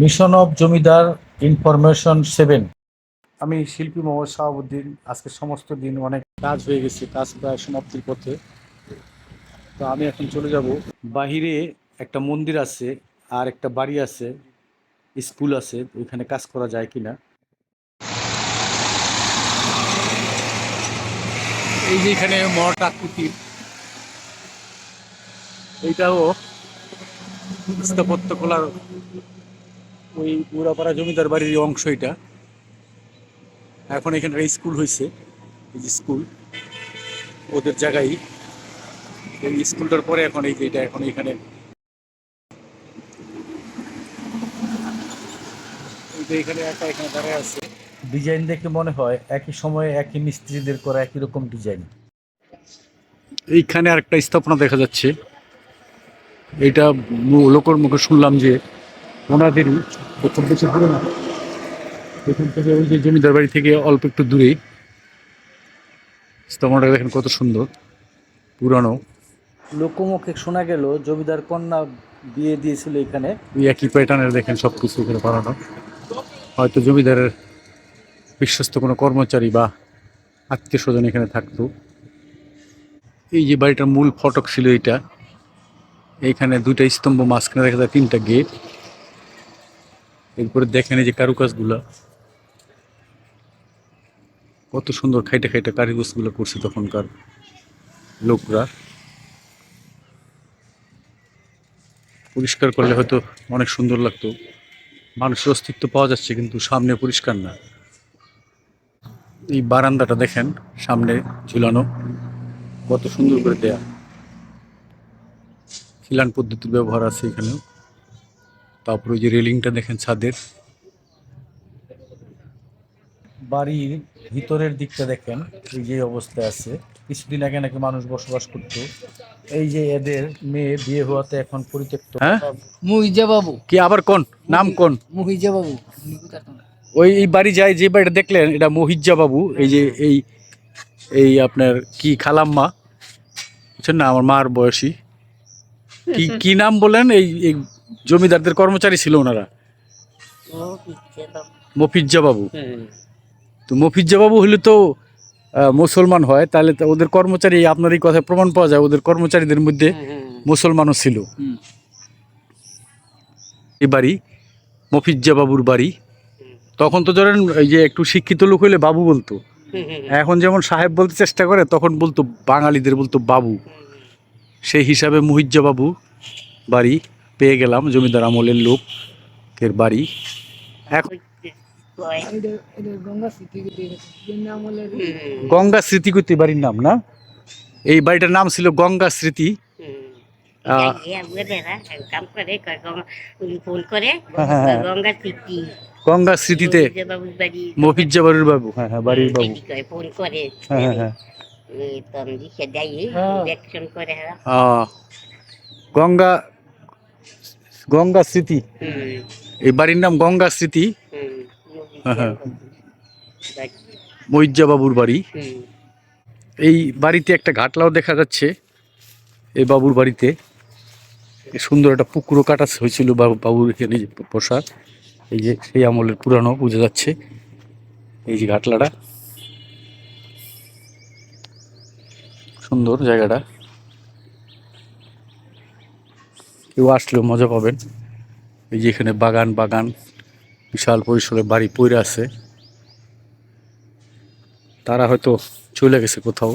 Mission of Zamindar information seven আমি শিল্পী মোহাম্মদ শাহাবুদ্দিন। আজকে সমস্ত দিন অনেক কাজ হয়ে গেছে, কাজ প্রায় সমাপ্তির পথে। তো আমি এখন চলে যাব। বাহিরে একটা মন্দির আছে আর একটা বাড়ি আছে, স্কুল আছে ওইখানে কাজ করা যায় কিনা। এই যে এখানে মঠ আকৃতির এইটাও স্থাপত্য কলার ওই উড়াপাড়া জমিদার বাড়ির অংশ এটা। এখন এখানে স্কুল হয়েছে এই যে স্কুল ওদের জায়গায়। এই স্কুলটার পরে এখন এই যে এটা এখন এখানে। এখানে একা এখানে দাঁড়ায় আছে। ডিজাইন দেখে মনে হয় একই সময়ে একই মিস্ত্রিদের করা একই রকম ডিজাইন। এইখানে আরেকটা স্থাপনা দেখা যাচ্ছে। এটা লোকের মুখে শুনলাম যে ওনাদেরই প্রথম বেশি দূরে না। এখান থেকে ওই যে জমিদার বাড়ি থেকে অল্প একটু দূরেই। স্থাপনাটা দেখেন কত সুন্দর পুরানো। লোকমুখে শোনা গেল জমিদার কন্যা বিয়ে দিয়েছিল এখানে। ওই একই প্যাটার্নের দেখেন সব কিছু এখানে বানানো। হয়তো জমিদারের বিশ্বস্ত কোনো কর্মচারী বা আত্মীয় স্বজন এখানে থাকতো। এই যে বাড়িটার মূল ফটক ছিল এটা এইখানে দুইটা স্তম্ভ মাঝখানে দেখা যায় তিনটা গেট। এরপরে দেখেন এই যে কারুকাজগুলা। কত সুন্দর খাইটা খাইটা কারিগজগুলো করছে তখনকার লোকরা। পরিষ্কার করলে হয়তো অনেক সুন্দর লাগতো। মানুষের অস্তিত্ব পাওয়া যাচ্ছে, কিন্তু সামনে পরিষ্কার না। এই বারান্দাটা দেখেন, সামনে ঝুলানো। কত সুন্দর করে দেয়া। খিলান পদ্ধতির ব্যবহার আছে এখানেও। তারপরে ওই যে রেলিংটা দেখেন ছাদের। বাড়ির ভিতরের দিকটা দেখেন এই যে অবস্থায় আছে। কিছুদিন আগে নাকি মানুষ বসবাস করতো। এই যে এদের মেয়ে বিয়ে হওয়াতে এখন পরিত্যক্ত। হ্যাঁ? মুহিজা বাবু কি আবার কোন? নাম কোন? মুহিজা বাবু ওই এই বাড়ি যায় যে বাড়িটা দেখলেন এটা মহিজ্জা বাবু এই যে এই এই আপনার কি খালাম্মা? বুঝছেন না? আমার মার বয়সী। কি কি নাম বলেন এই এই জমিদারদের কর্মচারী ছিল ওনারা। মফিজ্জা বাবু তো মফিজ্জা বাবু হলে তো মুসলমান হয় তাহলে তো ওদের কর্মচারী আপনার এই কথায় প্রমাণ পাওয়া যায় ওদের কর্মচারীদের মধ্যে মুসলমানও ছিল। এই বাড়ি মফিজ্জা বাবুর বাড়ি তখন তো ধরেন এই যে একটু শিক্ষিত লোক হইলে বাবু বলতো। এখন যেমন সাহেব বলতে চেষ্টা করে তখন বলতো বাঙালিদের বলতো বাবু। সেই হিসাবে মুহিজ্জা বাবু বাড়ি। পেয়ে গেলাম জমিদার আমলের লোকের বাড়ি। এখন গঙ্গা স্মৃতিকুতি বাড়ির নাম না? এই বাড়িটার নাম ছিল গঙ্গা স্মৃতি। গঙ্গা- হ্যাঁ, হ্যাঁ, হ্যাঁ। গঙ্গা সিটি গঙ্গা স্মৃতিতে বাবুর বাড়ি মফিজ্জা বাড়ির বাবু হ্যাঁ হ্যাঁ বাড়ির বাবু। ফোন করে। হ্যাঁ হ্যাঁ গঙ্গা গঙ্গা স্মৃতি। এই বাড়ির নাম গঙ্গা স্মৃতি। হ্যাঁ। বাড়ি, বাবুর বাড়ি এই বাড়িতে একটা ঘাটলাও দেখা যাচ্ছে এই বাবুর বাড়িতে। সুন্দর একটা পুকুরও কাটা হয়েছিল বাবু বাবুর এখানে যে বসা এই যে সেই আমলের পুরানো বোঝা যাচ্ছে এই যে ঘাটলাটা। সুন্দর জায়গাটা। কেউ আসলেও মজা পাবেন। এই যে এখানে বাগান বাগান, বিশাল পরিসরে বাড়ি পড়ে আছে। তারা হয়তো চলে গেছে কোথাও।